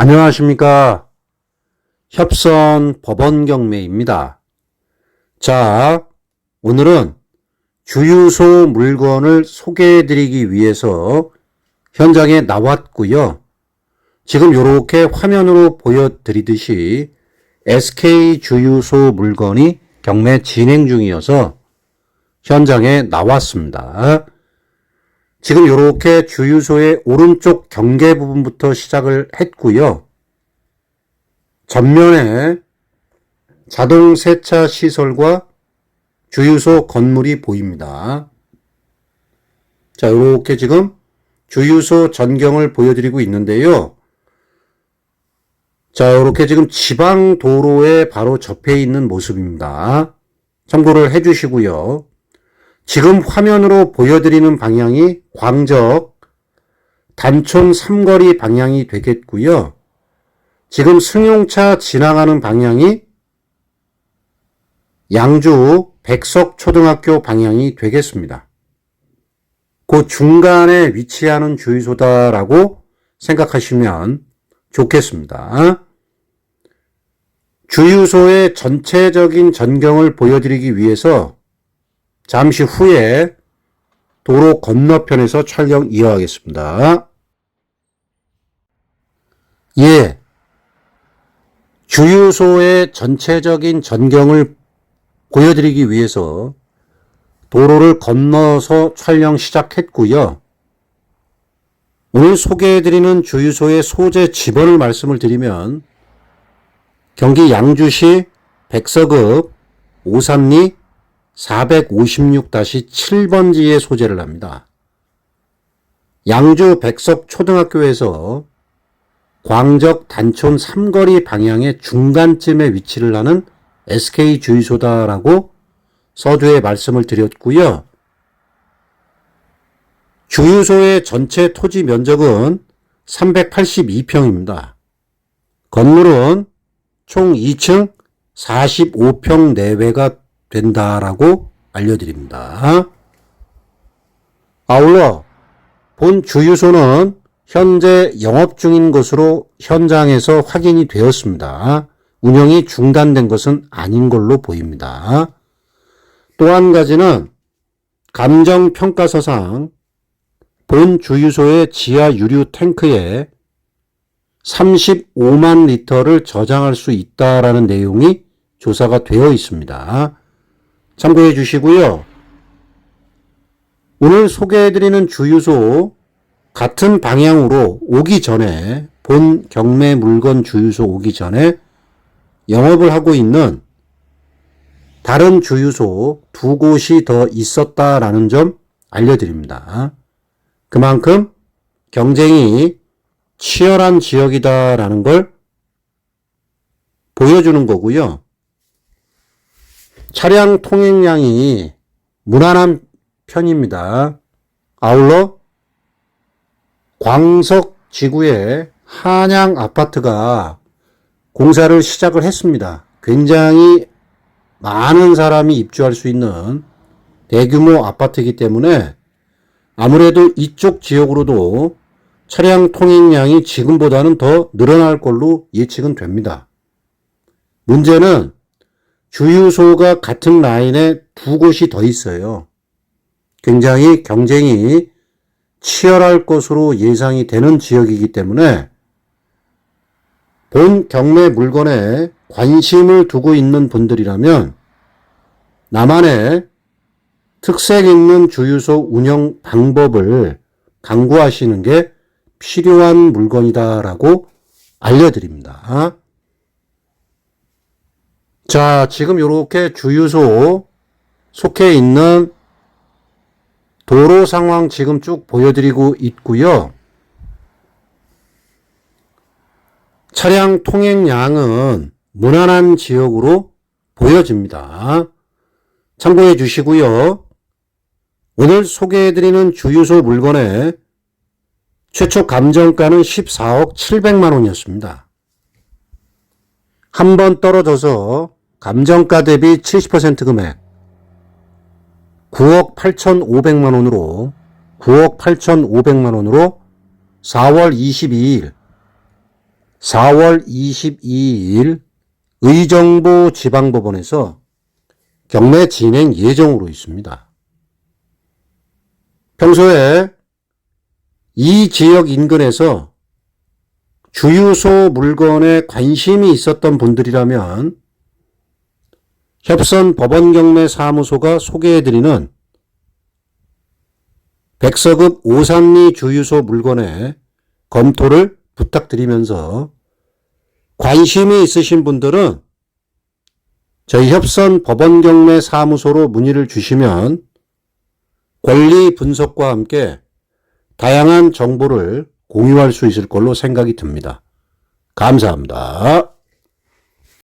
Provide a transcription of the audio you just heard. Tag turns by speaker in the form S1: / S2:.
S1: 안녕하십니까. 협선 법원 경매입니다. 자, 오늘은 주유소 물건을 소개해 드리기 위해서 현장에 나왔고요. 지금 이렇게 화면으로 보여드리듯이 SK 주유소 물건이 경매 진행 중이어서 현장에 나왔습니다. 지금 이렇게 주유소의 오른쪽 경계 부분부터 시작을 했고요. 전면에 자동 세차 시설과 주유소 건물이 보입니다. 자, 이렇게 지금 주유소 전경을 보여드리고 있는데요. 자, 이렇게 지금 지방 도로에 바로 접해 있는 모습입니다. 참고를 해 주시고요. 지금 화면으로 보여드리는 방향이 광적 단촌 삼거리 방향이 되겠고요. 지금 승용차 지나가는 방향이 양주 백석초등학교 방향이 되겠습니다. 그 중간에 위치하는 주유소다라고 생각하시면 좋겠습니다. 주유소의 전체적인 전경을 보여드리기 위해서 잠시 후에 도로 건너편에서 촬영 이어가겠습니다. 예. 주유소의 전체적인 전경을 보여드리기 위해서 도로를 건너서 촬영 시작했고요. 오늘 소개해드리는 주유소의 소재 지번을 말씀을 드리면 경기 양주시 백서급 532 456-7번지에 소재를 합니다. 양주 백석 초등학교에서 광적 단촌 삼거리 방향의 중간쯤에 위치를 하는 SK 주유소다라고 서두에 말씀을 드렸고요. 주유소의 전체 토지 면적은 382평입니다. 건물은 총 2층 45평 내외가 된다라고 알려드립니다. 아울러 본 주유소는 현재 영업 중인 것으로 현장에서 확인이 되었습니다. 운영이 중단된 것은 아닌 걸로 보입니다. 또 한 가지는 감정평가서상 본 주유소의 지하 유류 탱크에 35만 리터를 저장할 수 있다라는 내용이 조사가 되어 있습니다. 참고해 주시고요. 오늘 소개해드리는 주유소 같은 방향으로 오기 전에 본 경매 물건 주유소 오기 전에 영업을 하고 있는 다른 주유소 두 곳이 더 있었다라는 점 알려드립니다. 그만큼 경쟁이 치열한 지역이다라는 걸 보여주는 거고요. 차량 통행량이 무난한 편입니다. 아울러 광석 지구에 한양 아파트가 공사를 시작을 했습니다. 굉장히 많은 사람이 입주할 수 있는 대규모 아파트이기 때문에 아무래도 이쪽 지역으로도 차량 통행량이 지금보다는 더 늘어날 걸로 예측은 됩니다. 문제는 주유소가 같은 라인에 두 곳이 더 있어요. 굉장히 경쟁이 치열할 것으로 예상이 되는 지역이기 때문에 본 경매 물건에 관심을 두고 있는 분들이라면 나만의 특색 있는 주유소 운영 방법을 강구하시는 게 필요한 물건이다라고 알려드립니다. 자, 지금 이렇게 주유소 속해 있는 도로 상황 지금 쭉 보여드리고 있고요. 차량 통행량은 무난한 지역으로 보여집니다. 참고해 주시고요. 오늘 소개해드리는 주유소 물건의 최초 감정가는 14억 700만 원이었습니다. 한 번 떨어져서 감정가 대비 70% 금액 9억 8,500만 원으로 9억 8,500만 원으로 4월 22일 4월 22일 의정부 지방법원에서 경매 진행 예정으로 있습니다. 평소에 이 지역 인근에서 주유소 물건에 관심이 있었던 분들이라면 협선 법원 경매 사무소가 소개해드리는 백서급 오산리 주유소 물건에 검토를 부탁드리면서 관심이 있으신 분들은 저희 협선 법원 경매 사무소로 문의를 주시면 권리 분석과 함께 다양한 정보를 공유할 수 있을 걸로 생각이 듭니다. 감사합니다.